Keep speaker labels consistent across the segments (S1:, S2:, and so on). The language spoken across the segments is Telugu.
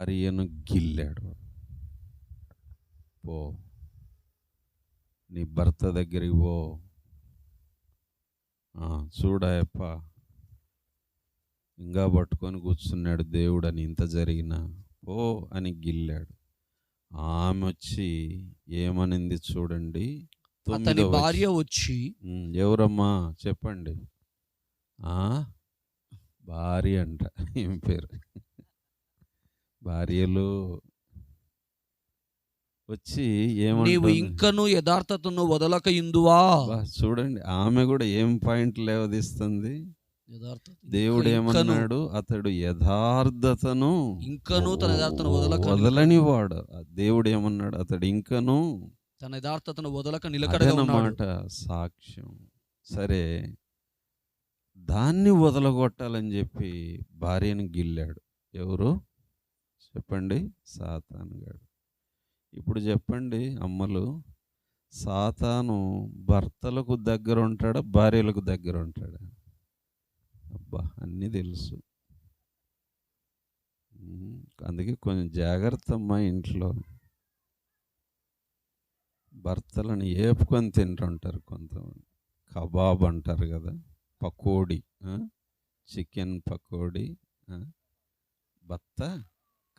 S1: భార్యను గిల్లాడు. పో. నీ భర్త దగ్గరికి పో. ఆ, చూడాయప్ప. ఇంకా పట్టుకొని కూర్చున్నాడు దేవుడు అని ఇంత జరిగినా. పో అని గిల్లాడు. ఆమె వచ్చి ఏమనింది చూడండి.
S2: అతని భార్య. వచ్చి
S1: ఎవరమ్మా? చెప్పండి. ఆ? భార్య అంట. ఏం పేరు? భార్యలు వచ్చి
S2: నీవు
S1: ఏమంటుంది
S2: ఇంకను యథార్థతను వదలక ఇందువా?
S1: చూడండి ఆమె కూడా ఏం పాయింట్ లేవదీస్తుంది? దేవుడు ఏమన్నాడు? అతడు యథార్థతను
S2: ఇంకను తన యథార్థతను వదలక
S1: వదలని వాడు దేవుడు ఏమన్నాడు? అతడు ఇంకను
S2: తన యథార్థతను వదలక
S1: అదనమాట సాక్ష్యం. సరే దాన్ని వదలగొట్టాలని చెప్పి భార్యను గిల్లాడు. ఎవరు? చెప్పండి సాతాను గాడు. ఇప్పుడు చెప్పండి అమ్మలు సాతాను భర్తలకు దగ్గర ఉంటాడా భార్యలకు దగ్గర ఉంటాడా అబ్బా అన్నీ తెలుసు. అందుకే కొంచెం జాగ్రత్త అమ్మా ఇంట్లో. భర్తలను ఏపుకొని తింటుంటారు కొంతమంది. కబాబ్ అంటారు కదా పకోడీ చికెన్ పకోడీ భర్త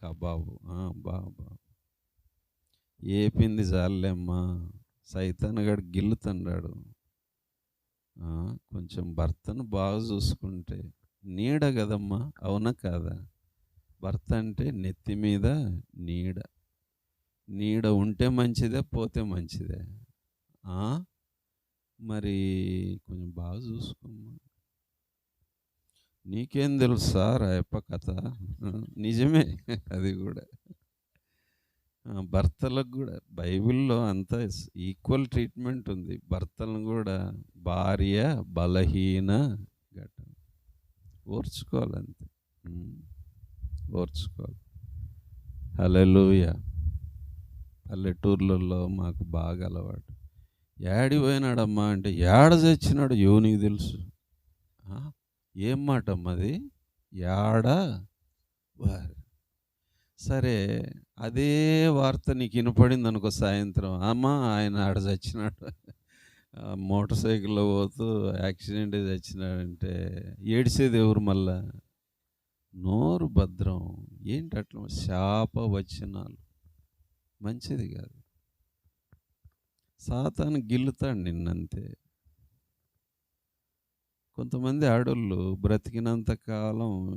S1: కబాబు. బాబా బా ఏపింది చాలేమ్మా సైతానగాడు గిల్లుతున్నాడు. కొంచెం భర్తను బాగా చూసుకుంటే నీడ కదమ్మా. అవునా కాదా? భర్త అంటే నెత్తి మీద నీడ. నీడ ఉంటే మంచిదే పోతే మంచిదే. మరి కొంచెం బాగా చూసుకోమ్మా. నీకేం తెలుసా రాయప్ప కథ? నిజమే అది కూడా. భర్తలకు కూడా. బైబిల్లో అంతా ఈక్వల్ ట్రీట్మెంట్ ఉంది. భర్తలను కూడా భార్య బలహీన ఘటన ఓర్చుకోవాలంతే. ఓర్చుకోవాలి. హలెలూయ పల్లెటూర్లలో మాకు బాగా అలవాటు. యాడి పోయినాడమ్మా అంటే యాడ చచ్చినాడు యోనికి తెలుసు? ఏం మాట అమ్మది అది యాడ? వారి. సరే అదే వార్త నీకు వినపడింది అనుకో సాయంత్రం. అమ్మా ఆయన ఆడ చచ్చినాడు. మోటార్ సైకిల్లో పోతూ యాక్సిడెంట్ చచ్చినాడంటే ఏడిసేది ఎవరు మళ్ళా? నోరు భద్రం. ఏంటి అట్లా? శాప వచనాలు. మంచిది కాదు. సాతాను గిల్లుతాడు నిన్నంతే. కొంతమంది ఆడోళ్ళు బ్రతికినంత కాలం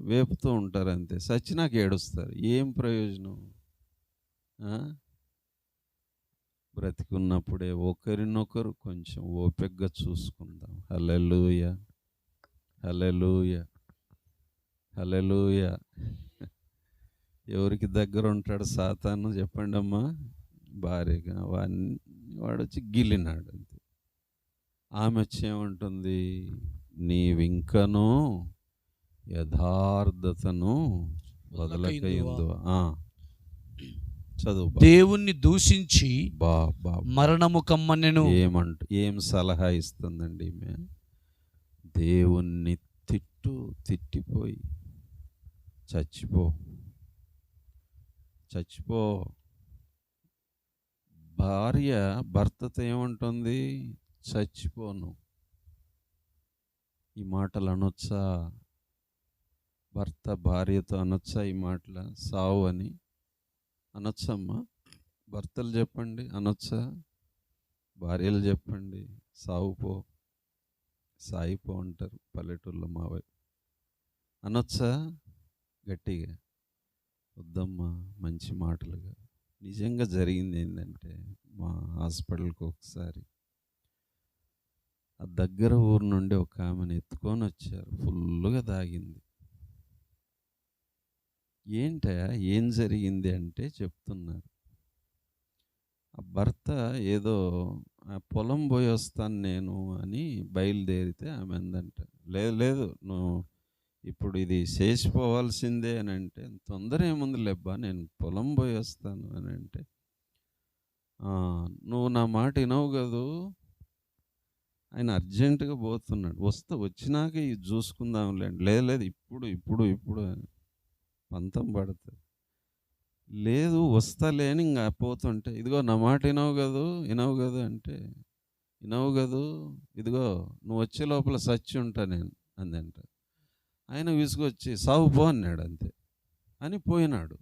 S1: వేపుతూ ఉంటారు అంతే. సచ్చినాక ఏడుస్తారు. ఏం ప్రయోజనం? బ్రతికున్నప్పుడే ఒకరినొకరు కొంచెం ఓపికగా చూసుకుందాం. హలెలుయ హలెలుయ హలెలుయ ఎవరికి దగ్గర ఉంటాడు సాతాను? చెప్పండి అమ్మా భార్యగా. వాడిని వాడు వచ్చి గిల్లినాడు. ఆమె వచ్చి ఏమంటుంది నీవింకను యథార్థతను వదలకయిందు చదువు.
S2: దేవుణ్ణి దూషించి
S1: బా బా.
S2: మరణము కమ్మనెను.
S1: ఏమంట ఏం సలహా ఇస్తుందండి ఈమె? దేవుణ్ణి తిట్టు తిట్టిపోయి. చచ్చిపో. చచ్చిపో. భార్య భర్తతో ఏమంటుంది? చచ్చిపోను. ఈ మాటలు అనొచ్చా? భర్త భార్యతో అనొచ్చా ఈ మాటల? సావు అని. అనొచ్చమ్మా? భర్తలు చెప్పండి అనొచ్చా? భార్యలు చెప్పండి సావు పో. సాయిపో అంటారు పల్లెటూళ్ళలో మా వైపు అనొచ్చా? గట్టిగా. వద్దమ్మా మంచి మాటలుగా. నిజంగా జరిగింది ఏంటంటే మా హాస్పిటల్కి ఒకసారి ఆ దగ్గర ఊరు నుండి ఒక ఆమెను ఎత్తుకొని వచ్చారు. ఫుల్గా తాగింది. ఏంటయా ఏం జరిగింది అంటే చెప్తున్నారు. ఆ భర్త ఏదో ఆ పొలం పోయి వస్తాను నేను అని బయలుదేరితే ఆమె అందంట లేదు లేదు నువ్వు ఇప్పుడు ఇది చేసిపోవాల్సిందే అని అంటే తొందర ఏముంది లేబ్బా నేను పొలం పోయి వస్తాను అని అంటే నువ్వు నా మాట వినవు కదూ? ఆయన అర్జెంటుగా పోతున్నాడు. వస్తే వచ్చినాక ఇది చూసుకుందాంలేండి లేదు లేదు ఇప్పుడు ఇప్పుడు ఇప్పుడు పంతం పడుతుంది లేదు వస్తలేని ఇంకా పోతుంటే ఇదిగో నా మాట వినవు కదూ వినవు కదూ అంటే వినవు కదూ ఇదిగో నువ్వు వచ్చే లోపల సచ్చి ఉంటా నేను అందంట. ఆయన విసుగొచ్చి సాగు పో అన్నాడు అంతే. అని పోయినాడు.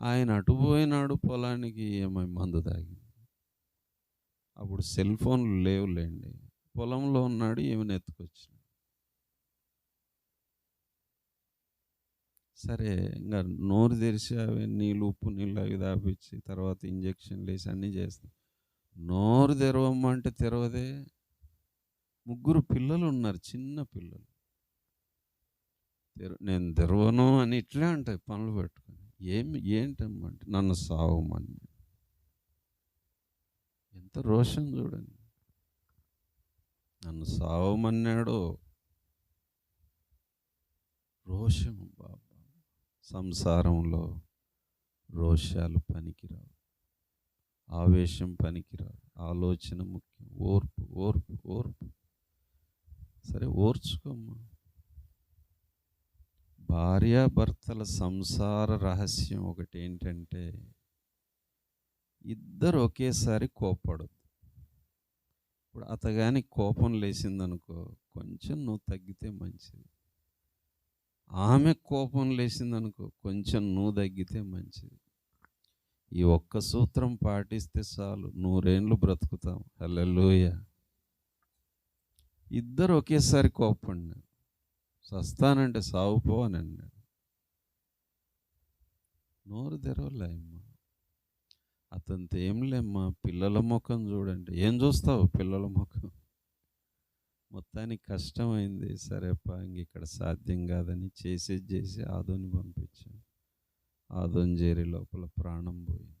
S1: ఆయన అటు పోయినాడు పొలానికి ఏమై మందు తాగి. అప్పుడు సెల్ ఫోన్లు లేవులేండి. పొలంలో ఉన్నాడు ఏమైనా ఎత్తుకొచ్చిన సరే ఇంకా నోరు తెరిచి అవి నీళ్ళు ఉప్పు నీళ్ళు అవి దాపించి తర్వాత ఇంజక్షన్లు వేసి అన్నీ చేస్తాం. నోరు తెరవమ్మంటే తెరవదే. ముగ్గురు పిల్లలు ఉన్నారు చిన్న పిల్లలు. నేను తెరవను అని ఇట్లే అంటాయి పనులు పెట్టుకొని. ఏమి ఏంటమ్మంటే నన్ను సావమని. ఎంత రోషం చూడండి. నన్ను సావమన్నాడు. రోషం బాబా. సంసారంలో రోషాలు పనికిరావు. ఆవేశం పనికిరావు ఆలోచన ముఖ్యం. ఓర్పు ఓర్పు ఓర్పు. సరే ఓర్చుకోమ్మా. భార్యాభర్తల సంసార రహస్యం ఒకటి ఏంటంటే ఇద్దరు ఒకేసారి కోపడద్దు ఇప్పుడు అతగాని కోపం లేచిందనుకో కొంచెం నువ్వు తగ్గితే మంచిది. ఆమె కోపం లేచిందనుకో కొంచెం నువ్వు తగ్గితే మంచిది. ఈ ఒక్క సూత్రం పాటిస్తే చాలు నూరేండ్లు బ్రతుకుతాం. హల్లెలూయ. ఇద్దరు ఒకేసారి కోపడినా సస్తానంటే సావుపో అని అన్నాడు. నోరు తెరవలేమ్మ అతనితో ఏం లేమ్మా పిల్లల ముఖం చూడండి. ఏం చూస్తావు పిల్లల ముఖం? మొత్తానికి కష్టమైంది. సరేపా ఇంక ఇక్కడ సాధ్యం కాదని చేసేది చేసి ఆదోని పంపించాను. ఆదోని చేరి లోపల ప్రాణం పోయింది.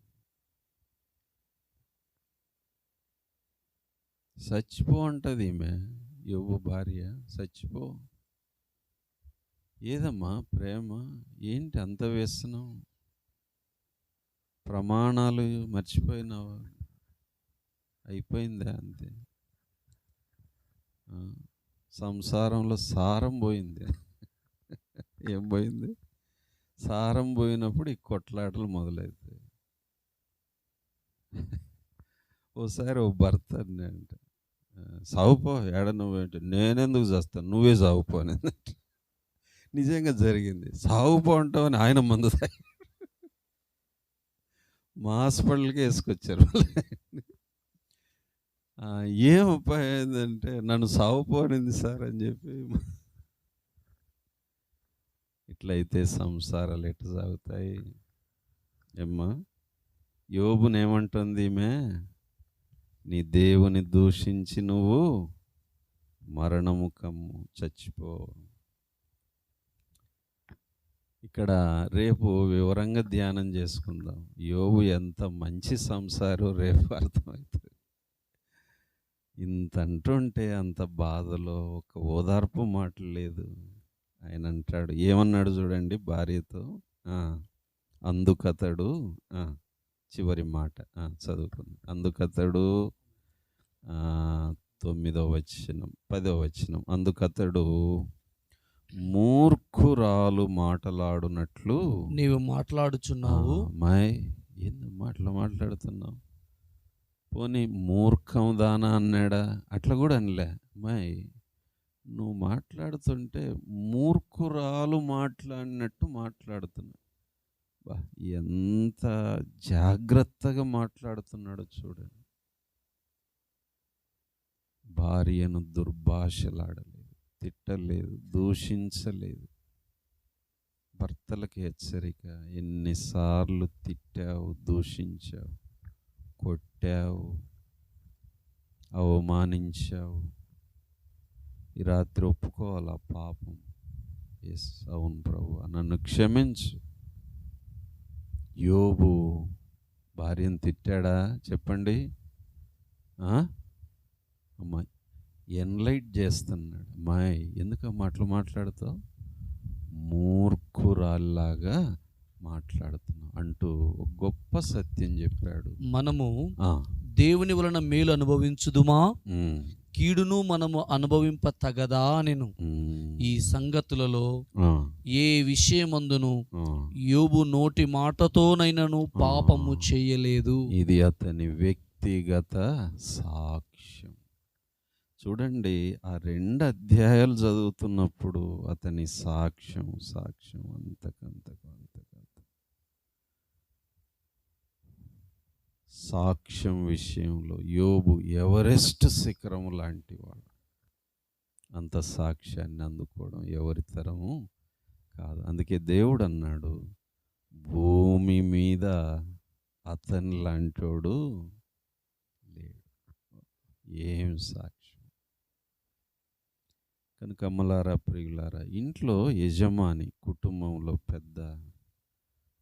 S1: చచ్చిపో అంటది ఈమె యువ భార్య. చచ్చిపో ఏదమ్మా ప్రేమ? ఏంటి అంత వేస్తున్నావు ప్రమాణాలు మర్చిపోయినావా? అయిపోయిందా అంతే? సంసారంలో సారం పోయింది. ఏం పోయింది? సారం పోయినప్పుడు ఈ కొట్లాటలు మొదలవుతాయి ఓసారి ఓ భర్త అంట సావుపో ఏడ నువ్వేంటి నేనెందుకు చేస్తాను నువ్వే సావుపో అని నిజంగా జరిగింది. సావుపో అంటావని ఆయన మందు మా హాస్పిటల్కి వేసుకొచ్చారు ఏం ఉపాయం ఏంటంటే నన్ను సావుపోనింది సార్ అని చెప్పి ఇట్లయితే సంసారాలు ఎట్టు సాగుతాయి? ఏమ్మా? యోబునేమంటుంది ఈమె? నీ దేవుని దూషించి నువ్వు మరణము కమ్ము చచ్చిపో. ఇక్కడ రేపు వివరంగా ధ్యానం చేసుకుందాం. యోబు ఎంత మంచి సంసారో రేపు అర్థమవుతుంది. ఇంత అంటుంటే అంత బాధలో ఒక ఓదార్పు మాట లేదు. ఆయన అంటాడు ఏమన్నాడు చూడండి భార్యతో? అందుకతడు చివరి మాట చదువుకుంది. అందుకతడు తొమ్మిదో వచనం పదో వచనం అందుకతడు మూర్ఖురాలు మాటలాడునట్లు
S2: నీవు మాట్లాడుచున్నావు.
S1: మాయ్ ఏంది మాటలు మాట్లాడుతున్నావు? పోనీ మూర్ఖం దానా అన్నాడా? అట్లా కూడా అనలే. మాయ్ నువ్వు మాట్లాడుతుంటే మూర్ఖురాలు మాట్లాడినట్టు మాట్లాడుతున్నా బా ఎంత జాగ్రత్తగా మాట్లాడుతున్నాడో చూడండి. భార్యను దుర్భాషలాడలేదు తిట్టలేదు దూషించలేదు. భర్తలకు హెచ్చరిక ఎన్నిసార్లు తిట్టావు దూషించావు కొట్టావు అవమానించావు. ఈ రాత్రి ఒప్పుకోవాలి ఆ పాపం? ఎస్ అవును ప్రభు. నన్ను క్షమించు. యోబు భార్యను తిట్టాడా? చెప్పండి. అమ్మాయి. ఎన్లైట్ చేస్తున్నాడు. అమ్మాయి ఎందుకు మాటలు మాట్లాడుతావు? మూర్ఖురాల్లాగా మాట్లాడుతున్నావు అంటూ గొప్ప సత్యం చెప్పాడు.
S2: మనము దేవుని వలన మేలు అనుభవించుదుమా? కీడును మనము అనుభవింప తగదా నేను. ఈ సంగతులలో ఏ విషయమందును. యోబు నోటి మాటతోనైనను పాపము చేయలేదు.
S1: ఇది అతని వ్యక్తిగత సాక్ష్యం. చూడండి ఆ రెండు అధ్యాయాలు చదువుతున్నప్పుడు అతని సాక్ష్యం సాక్ష్యం అంతకంతకు అంతకంత సాక్ష్యం విషయంలో యోబు ఎవరెస్ట్ శిఖరం లాంటి వాడు. అంత సాక్ష్యాన్ని అందుకోవడం ఎవరి తరము కాదు. అందుకే దేవుడు అన్నాడు భూమి మీద అతని లాంటోడు లేడు. ఏం సాక్ష్యం? కనుక అమ్మలారా ప్రియులారా ఇంట్లో యజమాని కుటుంబంలో పెద్ద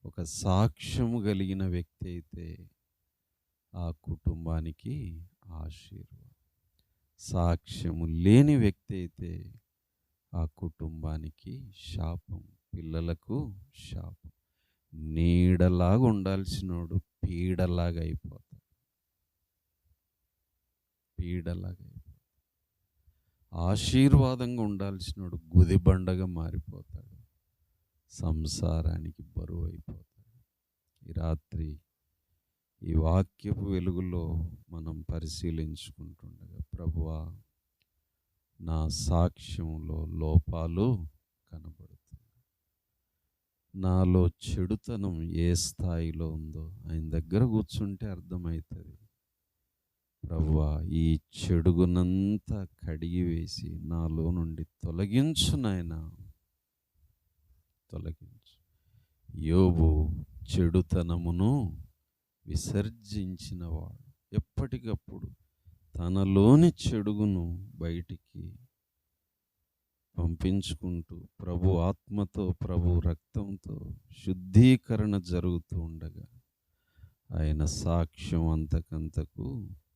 S1: ఒక సాక్ష్యము కలిగిన వ్యక్తి అయితే ఆ కుటుంబానికి ఆశీర్వాదం. సాక్ష్యము లేని వ్యక్తి అయితే ఆ కుటుంబానికి శాపం పిల్లలకు శాపం. నీడలాగా ఉండాల్సినోడు పీడలాగా అయిపోతాడు. పీడలాగా అయిపోతాడు ఆశీర్వాదంగా ఉండాల్సినోడు గుదిబండగా మారిపోతాడు. సంసారానికి బరువు అయిపోతాడు. ఈ రాత్రి ఈ వాక్యపు వెలుగులో మనం పరిశీలించుకుంటుండగా ప్రభువా నా సాక్ష్యంలో లోపాలు కనబడుతుంది నాలో చెడుతనం ఏ స్థాయిలో ఉందో ఆయన దగ్గర కూర్చుంటే అర్థమవుతుంది. ప్రవ్వా ఈ చెడుగునంతా కడిగివేసి నాలో నుండి తొలగించు నాయన. తొలగించు. యోబు చెడుతనమును విసర్జించినవాడు ఎప్పటికప్పుడు తనలోని చెడుగును బయటికి పంపించుకుంటూ ప్రభు ఆత్మతో ప్రభు రక్తంతో శుద్ధీకరణ జరుగుతూ ఉండగా ఆయన సాక్ష్యం అంతకంతకు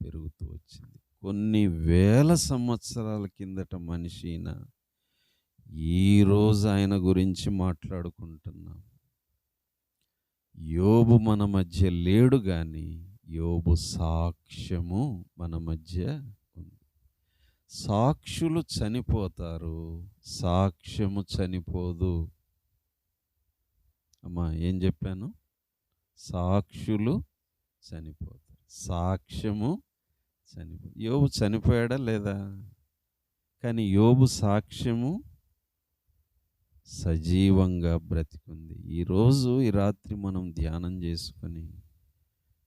S1: పెరుగుతూ వచ్చింది. కొన్ని వేల సంవత్సరాల కిందట మనిషిన ఈరోజు ఆయన గురించి మాట్లాడుకుంటున్నాం. యోబు మన మధ్య లేడు కానీ యోబు సాక్ష్యము మన మధ్య ఉంది. సాక్షులు చనిపోతారు సాక్ష్యము చనిపోదు. అమ్మా ఏం చెప్పాను? సాక్షులు చనిపోతారు. సాక్ష్యము చనిపో యోబు చనిపోయాడా లేదా? కానీ యోబు సాక్ష్యము సజీవంగా బ్రతికుంది. ఈరోజు ఈ రాత్రి మనం ధ్యానం చేసుకొని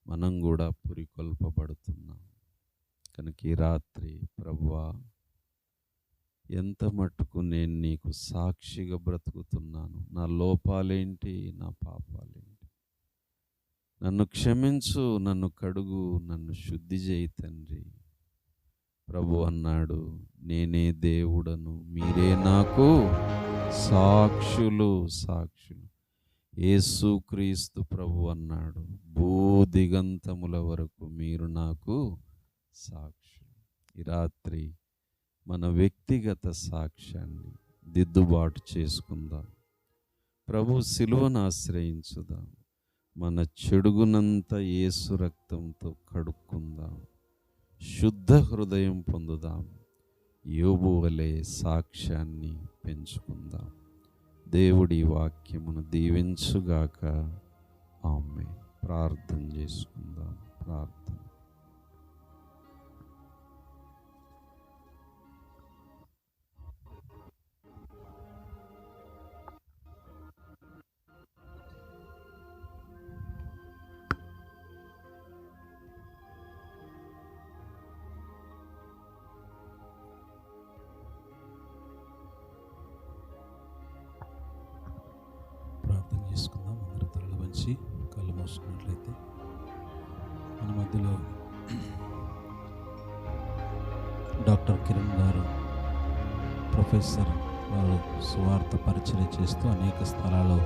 S1: మనం కూడా పురికొల్పబడుతున్నాం. కనుక ఈ రాత్రి ప్రభువా ఎంత మట్టుకు నేను నీకు సాక్షిగా బ్రతుకుతున్నాను? నా లోపాలేంటి? నా పాపాలేంటి? నన్ను క్షమించు నన్ను కడుగు నన్ను శుద్ధి చేయి తండ్రి. ప్రభు అన్నాడు నేనే దేవుడను మీరే నాకు సాక్షులు సాక్షులు. యేసుక్రీస్తు ప్రభు అన్నాడు భూదిగంతముల వరకు మీరు నాకు సాక్షులు. ఈ రాత్రి మన వ్యక్తిగత సాక్ష్యాన్ని దిద్దుబాటు చేసుకుందాం. ప్రభు సిలువను ఆశ్రయించుదాం. మన చెడుగునంతా ఏసు రక్తంతో కడుక్కుందాం. శుద్ధ హృదయం పొందుదాం. యోబు వలె సాక్ష్యాన్ని పెంచుకుందాం. దేవుడి వాక్యమును దీవించుగాక. ఆమె ప్రార్థన చేసుకుందాం. ప్రార్థన.
S3: తలలు కళ్ళు మూసుకున్నట్లయితే మన మధ్యలో డాక్టర్ కిరణ్ గారు ప్రొఫెసర్ వారు సువార్త పరిచయం చేస్తూ అనేక స్థలాల్లో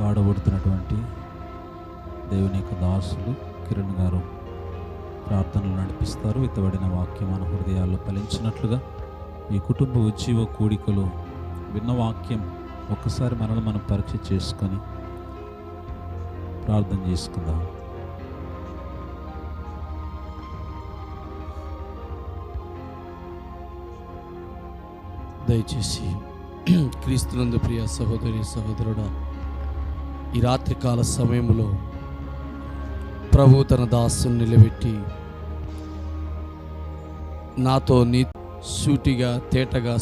S3: వాడబడుతున్నటువంటి దేవుని యొక్క దాసులు కిరణ్ గారు ప్రార్థనలు నడిపిస్తారు. ఇతబడిన వాక్యం మన హృదయాల్లో ఫలించినట్లుగా ఈ కుటుంబ ఉజ్జీవ కోడికలో విన్న వాక్యం ఒక్కసారి మనల్ని మనం పరీక్ష చేసుకొని ప్రార్థన చేసుకుందాం.
S2: దయచేసి క్రీస్తునందు ప్రియ సహోదరి సహోదరుడా ఈ రాత్రికాల సమయంలో ప్రభు తన దాసును నిలబెట్టి నాతో నీ సూటిగా తేటగా